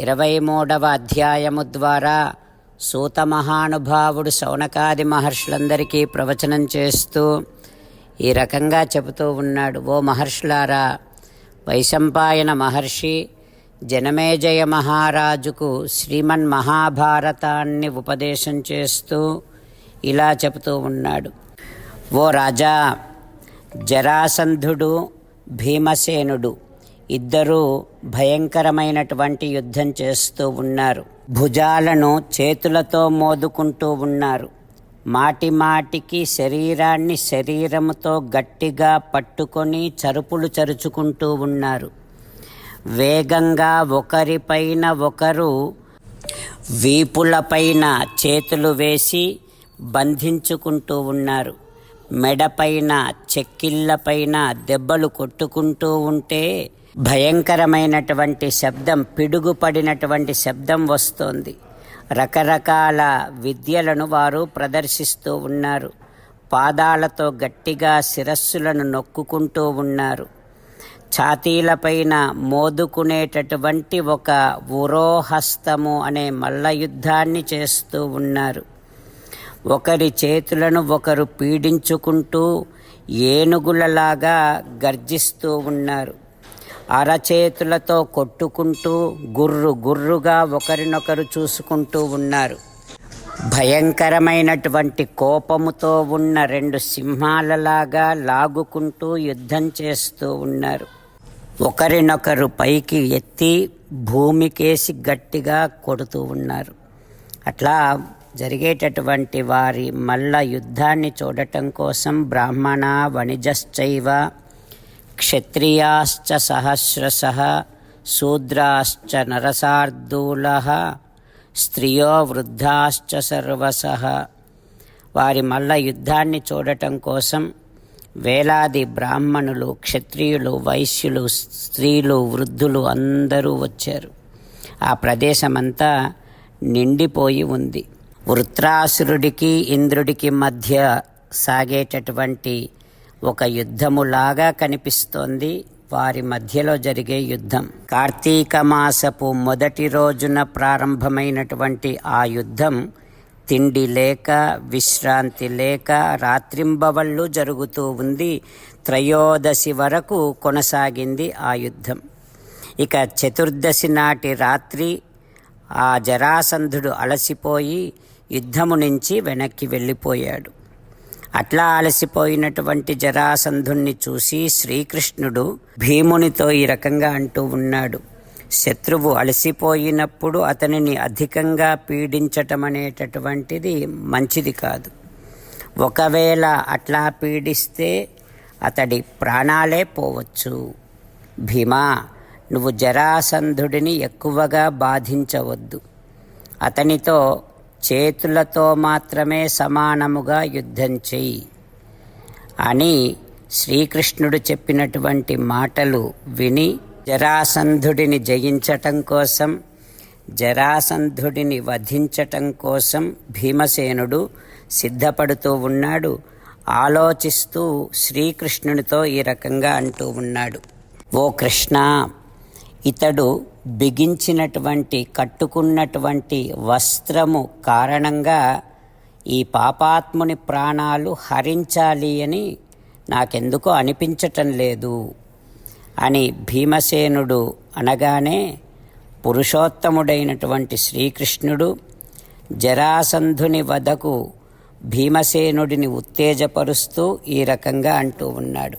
ఇరవై మూడవ అధ్యాయము ద్వారా సూత మహానుభావుడు శౌనకాది మహర్షులందరికీ ప్రవచనం చేస్తూ ఈ రకంగా చెబుతూ ఉన్నాడు. ఓ మహర్షులారా వైశంపాయన మహర్షి జనమేజయ మహారాజుకు శ్రీమన్ మహాభారతాన్ని ఉపదేశం చేస్తూ ఇలా చెబుతూ ఉన్నాడు. ఓ రాజా జరాసంధుడు భీమసేనుడు ఇద్దరూ భయంకరమైనటువంటి యుద్ధం చేస్తూ ఉన్నారు. భుజాలను చేతులతో మోదుకుంటూ ఉన్నారు. మాటి మాటికి శరీరాన్ని శరీరముతో గట్టిగా పట్టుకొని చరుపులు చరుచుకుంటూ ఉన్నారు. వేగంగా ఒకరిపైన ఒకరు వీపులపైన చేతులు వేసి బంధించుకుంటూ ఉన్నారు. మెడపైన చెక్కిళ్ళపైన దెబ్బలు కొట్టుకుంటూ ఉంటే భయంకరమైనటువంటి శబ్దం పిడుగుపడినటువంటి శబ్దం వస్తోంది. రకరకాల విద్యలను వారు ప్రదర్శిస్తూ ఉన్నారు. పాదాలతో గట్టిగా శిరస్సులను నొక్కుకుంటూ ఉన్నారు. ఛాతీలపైన మోదుకునేటటువంటి ఒక ఉరోహస్తము అనే మల్లయుద్ధాన్ని చేస్తూ ఉన్నారు. ఒకరి చేతులను ఒకరు పీడించుకుంటూ ఏనుగులలాగా గర్జిస్తూ ఉన్నారు. అరచేతులతో కొట్టుకుంటూ గుర్రు గుర్రుగా ఒకరినొకరు చూసుకుంటూ ఉన్నారు. భయంకరమైనటువంటి కోపముతో ఉన్న రెండు సింహాలలాగా లాగుకుంటూ యుద్ధం చేస్తూ ఉన్నారు. ఒకరినొకరు పైకి ఎత్తి భూమికేసి గట్టిగా కొడుతూ ఉన్నారు. అట్లా జరిగేటటువంటి వారి మల్ల యుద్ధాన్ని చూడటం కోసం బ్రాహ్మణ వణిజశ్చైవ క్షత్రియాశ్చ సహస్రశ శూద్రాశ్చ నరసార్దూల స్త్రియో వృద్ధాశ్చ సర్వస వారి మల్ల యుద్ధాన్ని చూడటం కోసం వేలాది బ్రాహ్మణులు క్షత్రియులు వైశ్యులు స్త్రీలు వృద్ధులు అందరూ వచ్చారు. ఆ ప్రదేశమంతా నిండిపోయి ఉంది. వృత్రాసురుడికి ఇంద్రుడికి మధ్య సాగేటటువంటి ఒక యుద్ధములాగా కనిపిస్తోంది. వారి మధ్యలో జరిగే యుద్ధం. కార్తీక మాసపు మొదటి రోజున ప్రారంభమైనటువంటి ఆ యుద్ధం తిండి లేక విశ్రాంతి లేక రాత్రింబవళ్ళు జరుగుతూ ఉంది. త్రయోదశి వరకు కొనసాగింది ఆ యుద్ధం. ఇక చతుర్దశి నాటి రాత్రి ఆ జరాసంధుడు అలసిపోయి యుద్ధము నుంచి వెనక్కి వెళ్ళిపోయాడు. అట్లా అలసిపోయినటువంటి జరాసంధుణ్ణి చూసి శ్రీకృష్ణుడు భీమునితో ఈ రకంగా అంటూ ఉన్నాడు. శత్రువు అలసిపోయినప్పుడు అతనిని అధికంగా పీడించటం అనేటటువంటిది మంచిది కాదు. ఒకవేళ అట్లా పీడిస్తే అతడి ప్రాణాలే పోవచ్చు. భీమా నువ్వు జరాసంధుడిని ఎక్కువగా బాధించవద్దు. అతనితో చేతులతో మాత్రమే సమానముగా యుద్ధం చెయ్యి. అని శ్రీకృష్ణుడు చెప్పినటువంటి మాటలు విని జరాసంధుడిని జయించటం కోసం జరాసంధుడిని వధించటం కోసం భీమసేనుడు సిద్ధపడుతూ ఉన్నాడు. ఆలోచిస్తూ శ్రీకృష్ణునితో ఈ రకంగా అంటూ ఉన్నాడు. ఓ కృష్ణ ఇతడు బిగించినటువంటి కట్టుకున్నటువంటి వస్త్రము కారణంగా ఈ పాపాత్ముని ప్రాణాలు హరించాలి అని నాకెందుకో అనిపించటం లేదు అని భీమసేనుడు అనగానే పురుషోత్తముడైనటువంటి శ్రీకృష్ణుడు జరాసంధుని వదకు భీమసేనుడిని ఉత్తేజపరుస్తూ ఈ రకంగా అంటూ ఉన్నాడు.